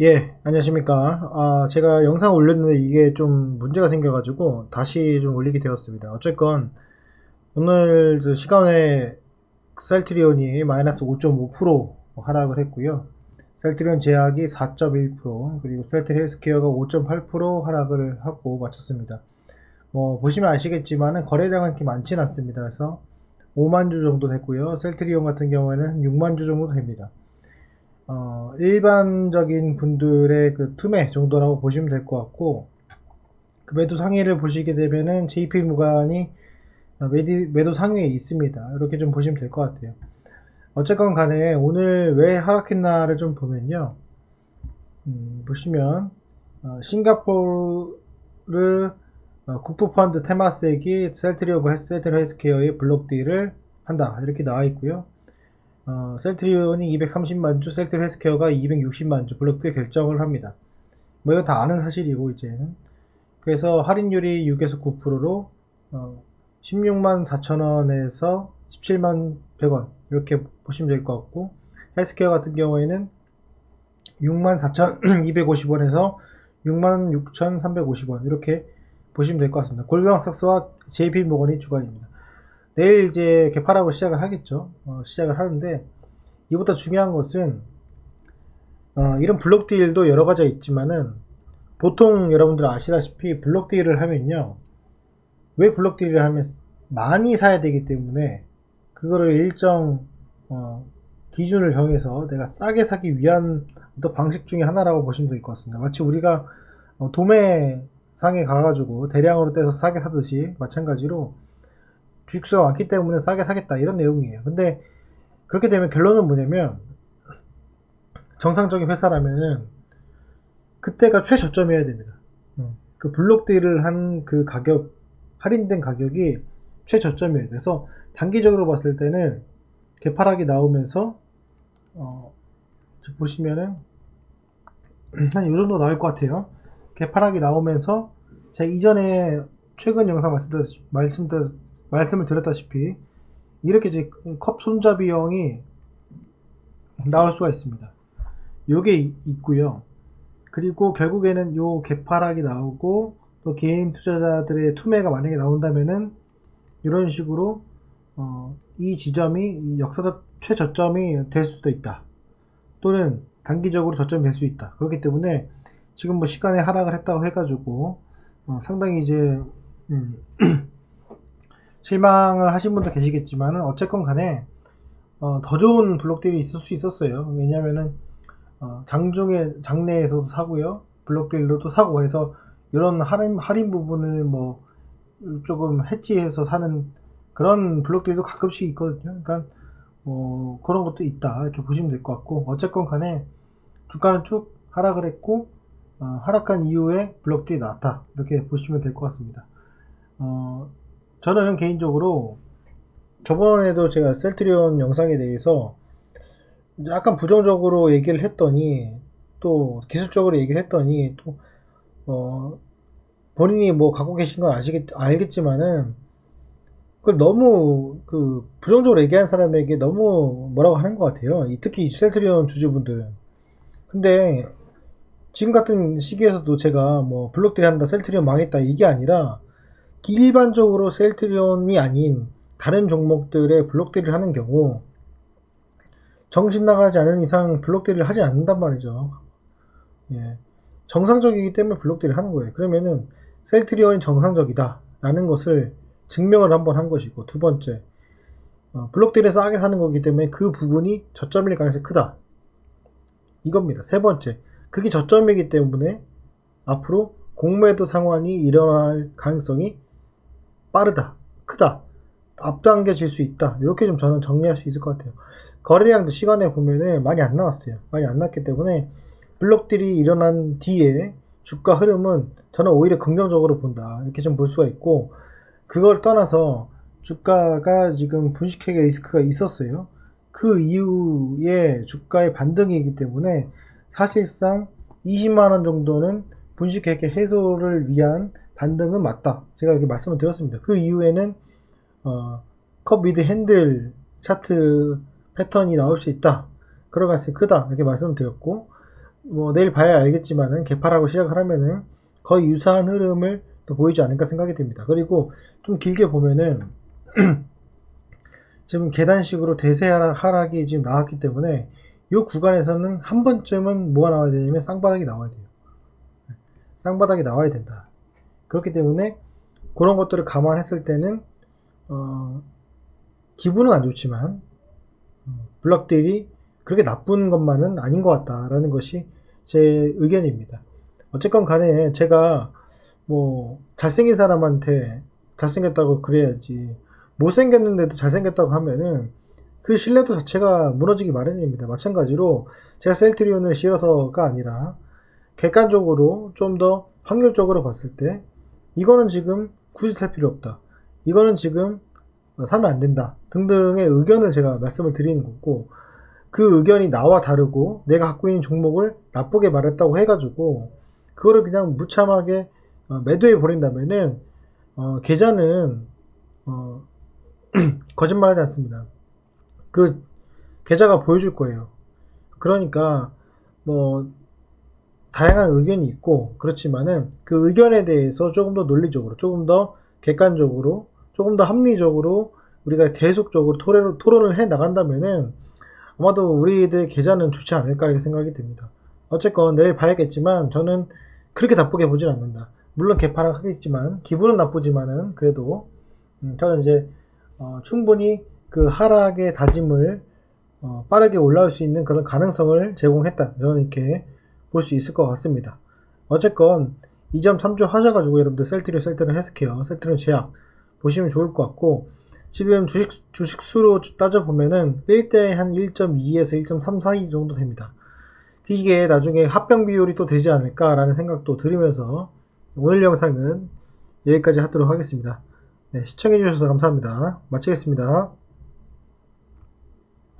예, 안녕하십니까. 아, 제가 영상 올렸는데 이게 좀 문제가 생겨가지고 다시 좀 올리게 되었습니다. 어쨌건 오늘 그 시간에 셀트리온이 마이너스 5.5% 하락을 했고요. 셀트리온 제약이 4.1% 그리고 셀트리 헬스케어가 5.8% 하락을 하고 마쳤습니다. 뭐 보시면 아시겠지만 거래량은 그렇게 많지는 않습니다. 그래서 5만 주 정도 됐고요. 셀트리온 같은 경우에는 6만 주 정도 됩니다. 어, 일반적인 분들의 그 투매 정도라고 보시면 될 것 같고, 그 매도 상위를 보시게 되면은 JP 무관이 매디, 매도 상위에 있습니다. 이렇게 좀 보시면 될 것 같아요. 어쨌건 간에 오늘 왜 하락했나를 좀 보면요. 음, 보시면, 어, 싱가포르 어, 국부펀드 테마스액이 셀트리오과 셀트리 헬스케어의 블록 딜을 한다. 이렇게 나와 있고요. 어, 셀트리온이 230만 주, 셀트리 헬스케어가 260만 주 블록딜 결정을 합니다. 뭐 이거 다 아는 사실이고 이제는 그래서 할인율이 6에서 9%로 어, 16만 4천 원에서 17만 100원 이렇게 보시면 될 것 같고 헬스케어 같은 경우에는 6만 4,250원에서 6만 6,350원 이렇게 보시면 될 것 같습니다. 골드만삭스와 JP 모건이 주관입니다. 내일 이제 개파락을 시작을 하겠죠. 어, 시작을 하는데 이보다 중요한 것은 어, 이런 블록 딜도 여러 가지가 있지만은 보통 여러분들 아시다시피 블록 딜을 하면요. 왜 블록 딜을 하면 많이 사야 되기 때문에 그거를 일정 어, 기준을 정해서 내가 싸게 사기 위한 또 방식 중에 하나라고 보시면 될 것 같습니다. 마치 우리가 어, 도매상에 가가지고 대량으로 떼서 싸게 사듯이 마찬가지로 주식수가 많기 때문에 싸게 사겠다 이런 내용이에요. 근데 그렇게 되면 결론은 뭐냐면 정상적인 회사라면은 그때가 최저점이어야 됩니다. 음, 그 블록딜을 한 그 가격 할인된 가격이 최저점이에요. 그래서 단기적으로 봤을 때는 개파락이 나오면서 어, 보시면은 한 이 정도 나올 것 같아요. 개파락이 나오면서 제가 이전에 최근 영상 말씀드렸, 말씀드렸 말씀을 드렸다시피 이렇게 이제 컵 손잡이형이 나올 수가 있습니다. 요게 있고요. 그리고 결국에는 요 개파락이 나오고 또 개인 투자자들의 투매가 만약에 나온다면은 이런 식으로 어, 이 지점이 역사적 최저점이 될 수도 있다. 또는 단기적으로 저점이 될 수 있다. 그렇기 때문에 지금 뭐 시간에 하락을 했다고 해가지고 어, 상당히 이제 음, 실망을 하신 분도 계시겠지만 어쨌건 간에 어, 더 좋은 블록들이 있을 수 있었어요. 왜냐면은 어, 장중에 장내에서도 사고요. 블록들로도 사고 해서 이런 할인 할인 부분을 뭐 조금 해지해서 사는 그런 블록들도 가끔씩 있거든요. 그러니까 뭐 그런 것도 있다 이렇게 보시면 될 것 같고 어쨌건 간에 주가는 쭉 하락을 했고 어, 하락한 이후에 블록들이 나왔다 이렇게 보시면 될 것 같습니다. 어, 저는 개인적으로 저번에도 제가 셀트리온 영상에 대해서 약간 부정적으로 얘기를 했더니 또 기술적으로 얘기를 했더니 또 어, 본인이 뭐 갖고 계신 건 아시겠 알겠지만은 그걸 너무 그 부정적으로 얘기한 사람에게 너무 뭐라고 하는 것 같아요. 특히 셀트리온 주주분들은. 근데 지금 같은 시기에서도 제가 뭐 블록들이 한다, 셀트리온 망했다 이게 아니라 일반적으로 셀트리온이 아닌 다른 종목들의 블록딜을 하는 경우 정신 나가지 않은 이상 블록딜을 하지 않는단 말이죠. 예. 정상적이기 때문에 블록딜을 하는 거예요. 그러면은 셀트리온이 정상적이다 라는 것을 증명을 한번 한 것이고 두 번째 어, 블록딜을 싸게 사는 거기 때문에 그 부분이 저점일 가능성이 크다. 이겁니다. 세 번째 그게 저점이기 때문에 앞으로 공매도 상환이 일어날 가능성이 빠르다, 크다, 앞당겨질 수 있다. 이렇게 좀 저는 정리할 수 있을 것 같아요. 거래량도 시간에 보면은 많이 안 나왔어요. 많이 안 났기 때문에 블록들이 일어난 뒤에 주가 흐름은 저는 오히려 긍정적으로 본다. 이렇게 좀 볼 수가 있고, 그걸 떠나서 주가가 지금 분식회계 리스크가 있었어요. 그 이후에 주가의 반등이기 때문에 사실상 20만원 정도는 분식회계 해소를 위한 반등은 맞다. 제가 이렇게 말씀을 드렸습니다. 그 이후에는 어, 컵 위드 핸들 차트 패턴이 나올 수 있다. 가능성이 크다. 이렇게 말씀을 드렸고 뭐 내일 봐야 알겠지만은 개파라고 시작을 하면은 거의 유사한 흐름을 또 보이지 않을까 생각이 듭니다. 그리고 좀 길게 보면은 지금 계단식으로 대세 하락- 하락이 지금 나왔기 때문에 이 구간에서는 한 번쯤은 뭐가 나와야 되냐면 쌍바닥이 나와야 돼요. 쌍바닥이 나와야 된다. 그렇기 때문에 그런 것들을 감안했을 때는 어, 기분은 안 좋지만 어, 블럭들이 그렇게 나쁜 것만은 아닌 것 같다라는 것이 제 의견입니다. 어쨌건 간에 제가 뭐 잘생긴 사람한테 잘생겼다고 그래야지 못생겼는데도 잘생겼다고 하면은 그 신뢰도 자체가 무너지기 마련입니다. 마찬가지로 제가 셀트리온을 싫어서가 아니라 객관적으로 좀 더 확률적으로 봤을 때 이거는 지금 굳이 살 필요 없다. 이거는 지금 사면 안 된다. 등등의 의견을 제가 말씀을 드리는 거고 그 의견이 나와 다르고 내가 갖고 있는 종목을 나쁘게 말했다고 해가지고 그거를 그냥 무참하게 어, 매도해 버린다면은 어, 계좌는 어, 거짓말하지 않습니다. 그 계좌가 보여줄 거예요. 그러니까 뭐 다양한 의견이 있고 그렇지만은 그 의견에 대해서 조금 더 논리적으로 조금 더 객관적으로 조금 더 합리적으로 우리가 계속적으로 토론을, 토론을 해 나간다면은 아마도 우리들 계좌는 좋지 않을까 이렇게 생각이 듭니다. 어쨌건 내일 봐야겠지만 저는 그렇게 나쁘게 보진 않는다. 물론 개파락 하겠지만 기분은 나쁘지만은 그래도 음, 저는 이제 어, 충분히 그 하락의 다짐을 어, 빠르게 올라올 수 있는 그런 가능성을 제공했다. 저는 이렇게 볼 수 있을 것 같습니다. 어쨌건 2.3조 하셔가지고 여러분들 셀트리온, 셀트리온 헬스케어, 셀트리온 제약 보시면 좋을 것 같고 지금 주식, 주식 수로 따져보면은 1대 한 1.2에서 1.34 정도 됩니다. 이게 나중에 합병 비율이 또 되지 않을까라는 생각도 들으면서 오늘 영상은 여기까지 하도록 하겠습니다. 네, 시청해주셔서 감사합니다. 마치겠습니다.